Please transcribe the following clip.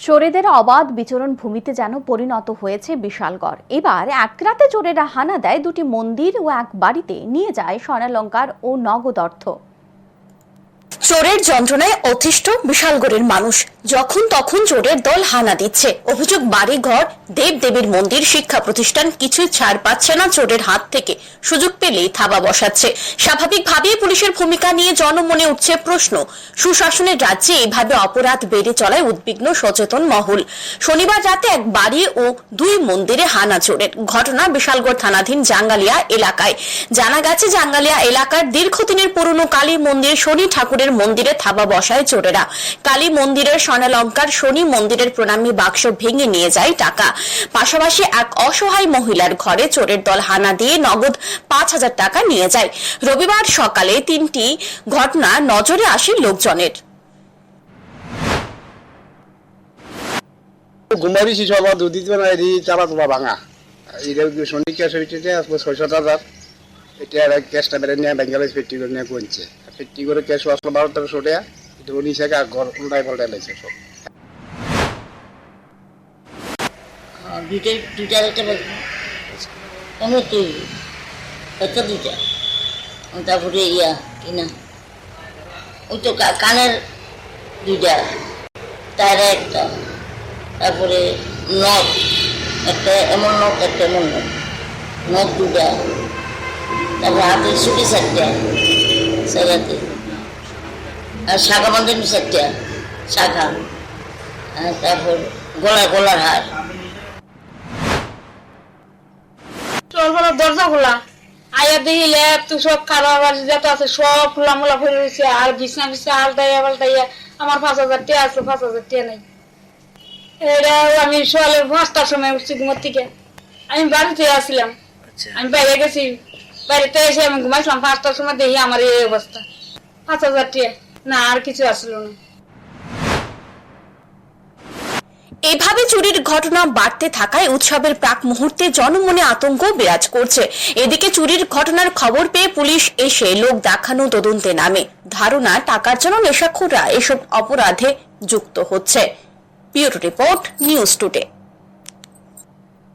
চোরেদের অবাধ বিচরণ ভূমিতে যেন পরিণত হয়েছে বিশালগড়। এবার এক রাতে চোরেরা হানা দেয় দুটি মন্দির ও এক বাড়িতে। নিয়ে যায় স্বর্ণালঙ্কার ও নগদ অর্থ। চোরের যন্ত্রণায় অতিষ্ঠ বিশালগড়ের মানুষ। যখন তখন চোরের দল হানা দিচ্ছে। অভিযোগ বাড়ি ঘর দেব দেবীর মন্দির, শিক্ষা প্রতিষ্ঠান কিছুই ছাড় পাচ্ছে না চোরের হাত থেকে। সুযোগ পেলেই থাবা বসাচ্ছে। স্বাভাবিকভাবেই পুলিশের ভূমিকা নিয়ে জনমনে উঠছে প্রশ্ন। সুশাসনের রাজ্যে এইভাবে অপরাধ বেড়ে চলায় উদ্বিগ্ন, সচেতন মহল। শনিবার রাতে এক বাড়ি ও দুই মন্দিরে হানা চোরের। ঘটনা বিশালগড় থানাধীন জাঙ্গালিয়া এলাকায়। জানা গেছে, জাঙ্গালিয়া এলাকার দীর্ঘদিনের পুরনো কালী মন্দির শনি ঠাকুরের মন্দিরে থাবা বসায় চোরেরা। কালী মন্দিরের স্বর্ণালঙ্কার শনি মন্দিরের প্রণামী বাক্স ভেঙে নিয়ে যায় টাকা। পাশাপাশি এক অসহায় মহিলার ঘরে চোরের দল হানা দিয়ে নগদ পাঁচ হাজার টাকা নিয়ে যায়। রবিবার সকালে তিনটি ঘটনা নজরে আসে লোকজনের। ঘুমাইছি সব দুধ দিতে না এদি চালা তোলা ভাঙা। এটা শনি ক্যাশ হয়েছে আসব ছয়শো হাজার এটা আর ক্যাশটা বেড়ে নিয়ে বেঙ্গালে ফিফটি করে নিয়ে কমছে ফিফটি করে ক্যাশ আসলো বারো তেরোশো টাকা এটা ঘর উল্টাই পাল্টাই লাগছে সব। দুইটা একটা আমি একটা দুইটা। তারপরে ইয়া, কি না, ওই কানের দুইটা, তারা একটা, তারপরে নখ, একটা এমন নখ, একটা এমন নখ নখ দুটা তারপরে হাতে ছুটি চারটা সারাতে। আর শাখা বান্ধব চারটা শাখা। তারপর গলা গলার হার। দরজা খোলা। আয়া তো সব যত আছে সব খোলা মোলা ফেলে রয়েছে। আর বিছনা বিছনা আলটাইয়া পাল্টাইয়া আমার পাঁচ হাজার টাকা আছে পাঁচ হাজার টাকা নাই। এটা আমি সকালে পাঁচটার সময় উঠছি ঘুমার থেকে। আমি বাড়িতে আসছিলাম। আমি বাইরে গেছি। বাড়িতে এসে আমি ঘুমাইছিলাম পাঁচটার সময় দেখি আমার এই অবস্থা। পাঁচ হাজার না, আর কিছু আসলো না। এভাবে চুরির ঘটনা বাড়তে থাকায় উৎসবের প্রাক মুহূর্তে জনমনে আতঙ্ক বিরাজ করছে। এদিকে চুরির ঘটনার খবর পেয়ে পুলিশ এসে লোক দেখানো তদন্তে নামে। ধারণা, টাকার জন্য নেশাখোররা এসব অপরাধে যুক্ত হচ্ছে। Pure report, news today.